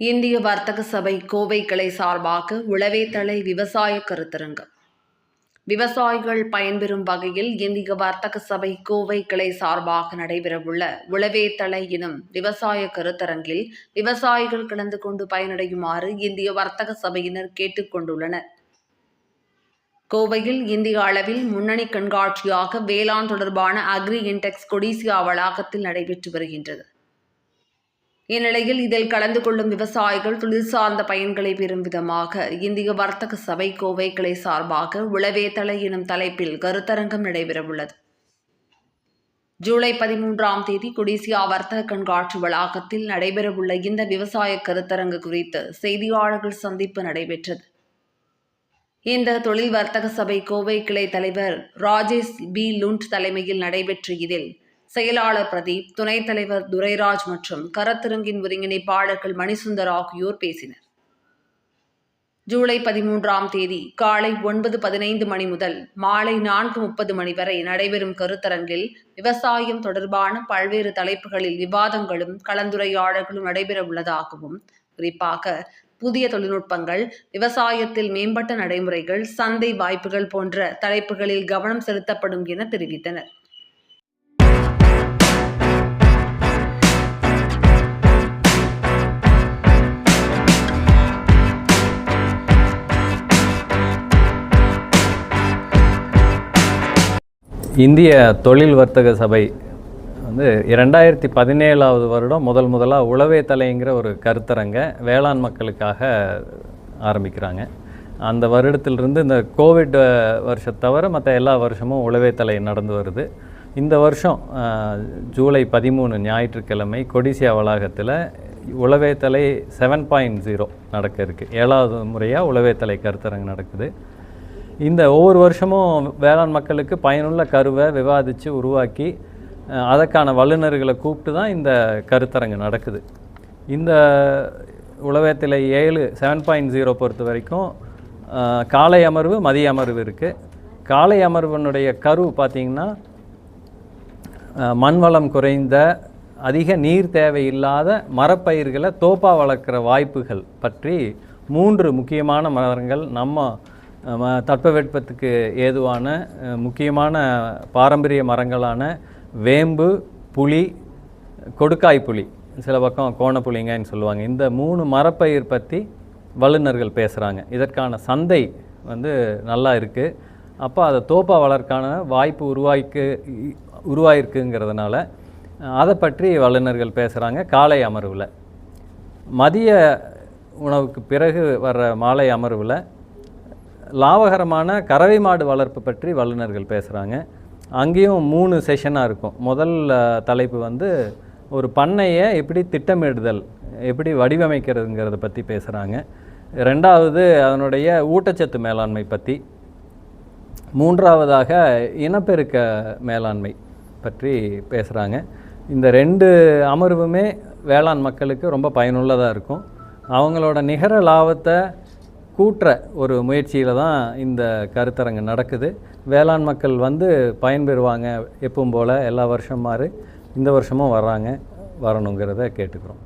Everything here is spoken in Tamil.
இந்திய வர்த்தக சபை கோவை கிளை சார்பாக உளவேத்தலை விவசாய கருத்தரங்கம். விவசாயிகள் பயன்பெறும் வகையில் இந்திய வர்த்தக சபை கோவை கிளை சார்பாக நடைபெறவுள்ள உளவேத்தலை எனும் விவசாய கருத்தரங்கில் விவசாயிகள் கலந்து கொண்டு பயனடையுமாறு இந்திய வர்த்தக சபையினர் கேட்டுக்கொண்டுள்ளனர் கோவையில் இந்திய அளவில் முன்னணி கண்காட்சியாக வேளாண் தொடர்பான அக்ரி இன்டெக்ஸ் கொடிசியா வளாகத்தில் நடைபெற்று வருகின்றது. இந்நிலையில் இதில் கலந்து கொள்ளும் விவசாயிகள் தொழில் சார்ந்த பயன்களை பெறும் விதமாக இந்திய வர்த்தக சபை கோவை கிளை சார்பாக உளவேத்தலை எனும் தலைப்பில் கருத்தரங்கம் நடைபெறவுள்ளது. ஜூலை பதிமூன்றாம் தேதி கொடிசியா வர்த்தக கண்காட்சி வளாகத்தில் நடைபெறவுள்ள இந்த விவசாய கருத்தரங்கு குறித்து செய்தியாளர்கள் சந்திப்பு நடைபெற்றது. இந்த தொழில் வர்த்தக சபை கோவை கிளை தலைவர் ராஜேஷ் பி. லுண்ட் தலைமையில் நடைபெற்ற இதில் செயலாளர் பிரதீப் துணைத் தலைவர் துரைராஜ் மற்றும் கரத்திருங்கின் ஒருங்கிணைப்பாளர்கள் மணிசுந்தர் ஆகியோர் பேசினர். ஜூலை பதிமூன்றாம் தேதி காலை ஒன்பது பதினைந்து மணி முதல் மாலை நான்கு முப்பது மணி வரை நடைபெறும் கருத்தரங்கில் விவசாயம் தொடர்பான பல்வேறு தலைப்புகளில் விவாதங்களும் கலந்துரையாடல்களும் நடைபெற உள்ளதாகவும் குறிப்பாக புதிய தொழில்நுட்பங்கள் விவசாயத்தில் மேம்பட்ட நடைமுறைகள் சந்தை வாய்ப்புகள் போன்ற தலைப்புகளில் கவனம் செலுத்தப்படும் என தெரிவித்தனர். இந்திய தொழில் வர்த்தக சபை வந்து இரண்டாயிரத்தி பதினேழாவது வருடம் முதல் முதலாக உழவே தலைங்கிற ஒரு கருத்தரங்க வேளாண் மக்களுக்காக ஆரம்பிக்கிறாங்க. அந்த வருடத்திலிருந்து இந்த கோவிட் வருஷத்தை தவிர மற்ற எல்லா வருஷமும் உழவே தலை நடந்து வருது. இந்த வருஷம் ஜூலை பதிமூணு ஞாயிற்றுக்கிழமை கொடிசியா வளாகத்தில் உளவேத்தலை தலை செவன் பாயிண்ட் ஜீரோ நடக்க இருக்குது ஏழாவது முறையாக உளவேத்தலை தலை கருத்தரங்கு நடக்குது. இந்த ஒவ்வொரு வருஷமும் வேளாண் மக்களுக்கு பயனுள்ள கருவை விவாதித்து உருவாக்கி அதற்கான வல்லுநர்களை கூப்பிட்டு தான் இந்த கருத்தரங்கு நடக்குது. இந்த உளவேத்தில் ஏழு செவன் பாயிண்ட் ஜீரோ பொறுத்த வரைக்கும் காலை அமர்வு மதிய அமர்வு இருக்குது காலை அமர்வினுடைய கரு பார்த்திங்கன்னா மண் வளம் குறைந்த அதிக நீர் தேவையில்லாத மரப்பயிர்களை தோப்பா வளர்க்குற வாய்ப்புகள் பற்றி மூன்று முக்கியமான மரங்கள் நம்ம தட்பவெட்பத்துக்கு ஏதுவான முக்கியமான பாரம்பரிய மரங்களான வேம்பு புளி கொடுக்காய் புளி சில பக்கம் கோணப்புளிங்கன்னு சொல்லுவாங்க. இந்த மூணு மரப்பயிர் பற்றி வல்லுநர்கள் பேசுகிறாங்க இதற்கான சந்தை வந்து நல்லா இருக்குது அப்போ அதை தோப்பா வளர்க்கான வாய்ப்பு உருவாய்க்கு உருவாயிருக்குங்கிறதுனால அதை பற்றி வல்லுநர்கள் பேசுகிறாங்க காலை அமர்வில். மதிய உணவுக்கு பிறகு வர்ற மாலை அமர்வில் லாபகரமான கறவை மாடு வளர்ப்பு பற்றி வல்லுநர்கள் பேசுகிறாங்க அங்கேயும் மூணு செஷனாக இருக்கும். முதல் தலைப்பு வந்து ஒரு பண்ணையை எப்படி திட்டமிடுதல் எப்படி வடிவமைக்கிறதுங்கிறத பற்றி பேசுகிறாங்க ரெண்டாவது அதனுடைய ஊட்டச்சத்து மேலாண்மை பற்றி மூன்றாவதாக இனப்பெருக்க மேலாண்மை பற்றி பேசுகிறாங்க இந்த ரெண்டு அமர்வுமே வேளாண் மக்களுக்கு ரொம்ப பயனுள்ளதாக இருக்கும். அவங்களோட நிகர லாபத்தை கூட்டுற ஒரு முயற்சியில் தான் இந்த கருத்தரங்கு நடக்குது. வேளாண் மக்கள் வந்து பயன்பெறுவாங்க எப்பவும் போல் எல்லா வருஷம் மாறு இந்த வருஷமும் வர்றாங்க வரணுங்கிறத கேட்டுக்கிறோம்.